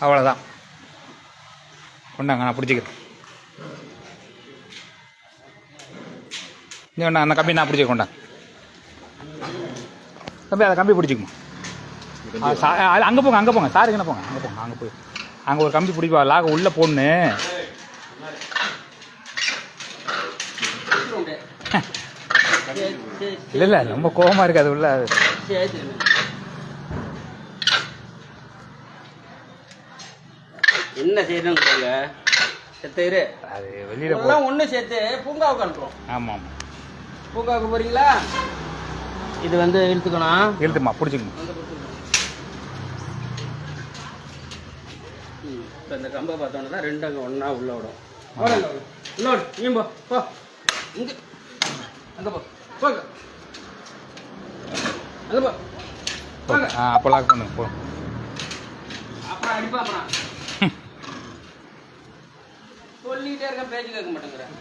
அவ்வளோதான் கொண்டாங்க நான் பிடிச்சிக்கிறேன். நீ ஒன்றா அந்த கம்பி நான் பிடிச்சி கொண்டாங்க கம்பி அதை கம்பி பிடிச்சிக்குமா அங்கே போங்க அங்கே போங்க. சாருக்கு என்ன போங்க அங்கே போங்க அங்கே போய். அங்கே ஒரு கம்பி பிடிப்பா லாக உள்ளே போடணு இல்லை இல்லை ரொம்ப கோவமாக இருக்குது அது உள்ள. என்ன செய்யணும் அது வெளியில் ஒன்று சேர்த்து பூங்காவுக்கு அனுப்புறோம். ஆமாம் ஆமாம் பூங்காவுக்கு போறீங்களா? இது வந்து இழுத்துக்கணும் எழுத்துமா பிடிச்சிக்கணும். இப்போ இந்த கம்பை பார்த்தோன்னா தான் ரெண்டு அங்கே ஒன்றா உள்ள விடும் இன்னொரு நீ போ போ. இங்கே. அங்கே போ. போங்க அங்கே போ. போங்க. அப்போ லாக் பண்ணுங்க போ. அப்புறம் அடிப்பா அப்புறம். சொல்லிக்கிட்டே இருக்க பேச்சு கேட்க மாட்டேங்கிறேன்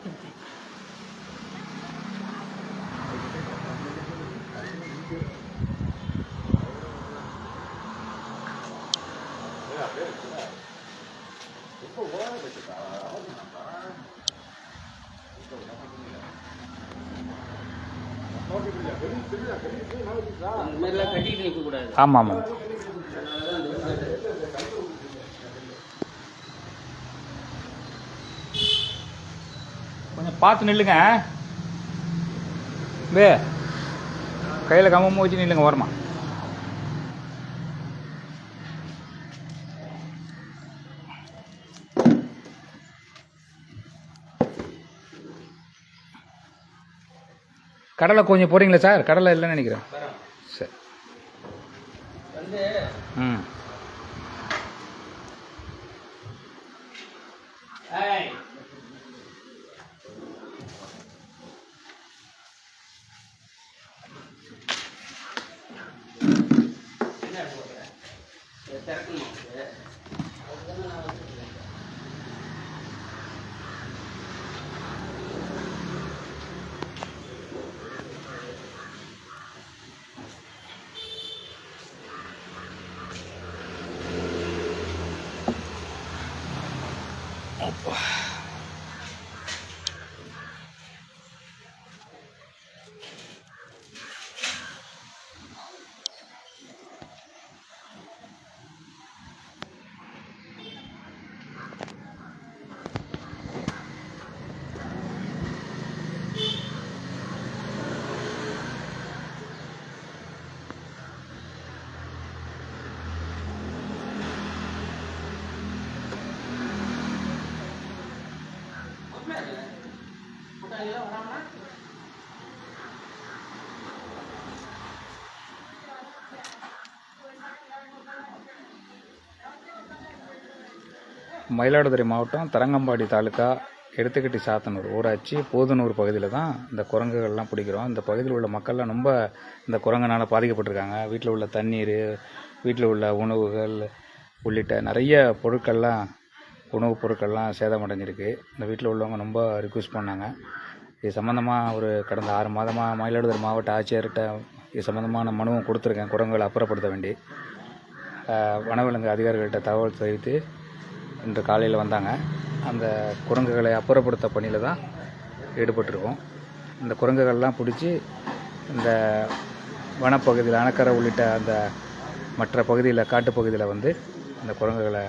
ஆமாம் ஆமாம் கொஞ்சம் பார்த்து நில்லுங்க. வே. கையில் கம்பம் வச்சு நில்லுங்க ஓரமா. கடலை கொஞ்சம் போகிறீங்களா சார்? கடலை இல்லைன்னு நினைக்கிறேன். சரி. ம். Oh, மயிலாடுதுறை மாவட்டம் தரங்கம்பாடி தாலுக்கா எடுத்துக்கட்டி சாத்தனூர் ஊராட்சி போதனூர் பகுதியில் தான் இந்த குரங்குகள்லாம் பிடிக்கிறோம். இந்த பகுதியில் உள்ள மக்கள்லாம் ரொம்ப இந்த குரங்குனால் பாதிக்கப்பட்டிருக்காங்க. வீட்டில் உள்ள தண்ணீர் வீட்டில் உள்ள உணவுகள் உள்ளிட்ட நிறைய பொருட்கள்லாம் உணவுப் பொருட்கள்லாம் சேதமடைஞ்சிருக்கு. இந்த வீட்டில் உள்ளவங்க ரொம்ப ரிக்வெஸ்ட் பண்ணாங்க. இது சம்மந்தமாக ஒரு கடந்த ஆறு மாதமாக மயிலாடுதுறை மாவட்ட ஆட்சியர்கிட்ட இது சம்மந்தமான மனுவும் கொடுத்துருக்கேன். குரங்குகளை அப்புறப்படுத்த வேண்டி. வனவிலங்கு அதிகாரிகள்கிட்ட தகவல் தெரிவித்து இன்று காலையில் வந்தாங்க. அந்த குரங்குகளை அப்புறப்படுத்த பணியில் தான் ஈடுபட்டிருக்கோம். இந்த குரங்குகள்லாம் பிடிச்சி இந்த வனப்பகுதியில் அணக்கரை உள்ளிட்ட அந்த மற்ற பகுதியில் காட்டுப்பகுதியில் வந்து இந்த குரங்குகளை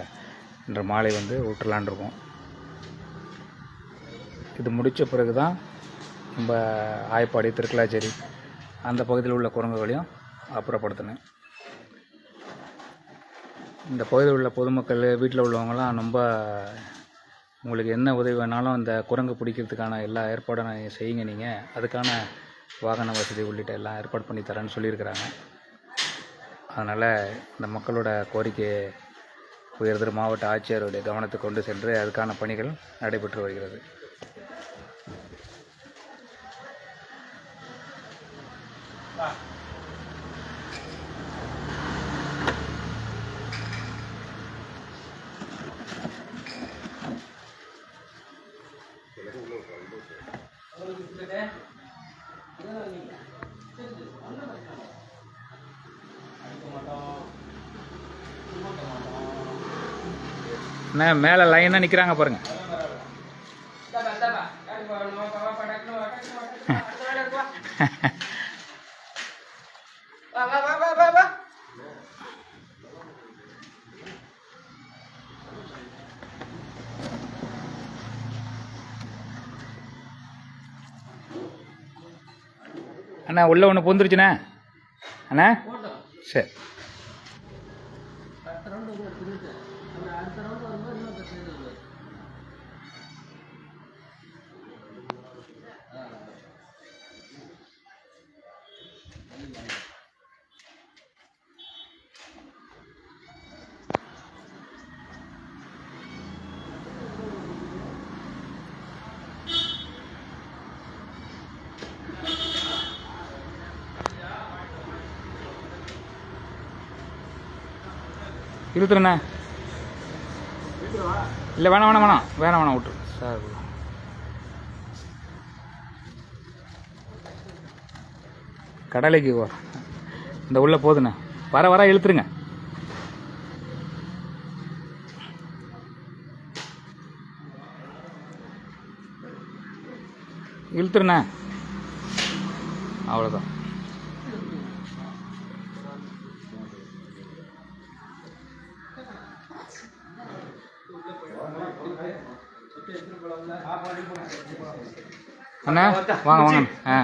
இன்று மாலை வந்து விட்டுலான் இருக்கோம். இது முடித்த பிறகு தான் நம்ம ஆயப்பாடி திருக்கலாச்சேரி அந்த பகுதியில் உள்ள குரங்குகளையும் அப்புறப்படுத்தினேன். இந்த பகுதியில் உள்ள பொதுமக்கள் வீட்டில் உள்ளவங்களாம் ரொம்ப உங்களுக்கு என்ன உதவி வேணாலும் இந்த குரங்கு பிடிக்கிறதுக்கான எல்லா ஏற்பாடும் செய்யுங்க நீங்கள் அதுக்கான வாகன வசதி உள்ளிட்ட எல்லாம் ஏற்பாடு பண்ணி தரேன்னு சொல்லியிருக்கிறாங்க. அதனால் இந்த மக்களோட கோரிக்கையை உயர்திரு மாவட்ட ஆட்சியருடைய கவனத்தை கொண்டு சென்று அதுக்கான பணிகள் நடைபெற்று வருகிறது. Ah. அண்ணா மேலே லைனாக நிற்கிறாங்க பாருங்க. அண்ணா உள்ளே ஒன்று பொந்துருச்சுண்ணே. அண்ணா சரி. இழுத்துருண்ணே இல்லை வேணாம் வேணாம் வேணாம். வேணாம் வேணாம் விட்டுரு சார் கடலைக்கு வா. இந்த உள்ள போதுண்ணே. வர வர இழுத்துருங்க. இழுத்துருண்ணே. அவ்வளோதான் அண்ணா வாங்க வாங்க ஆ.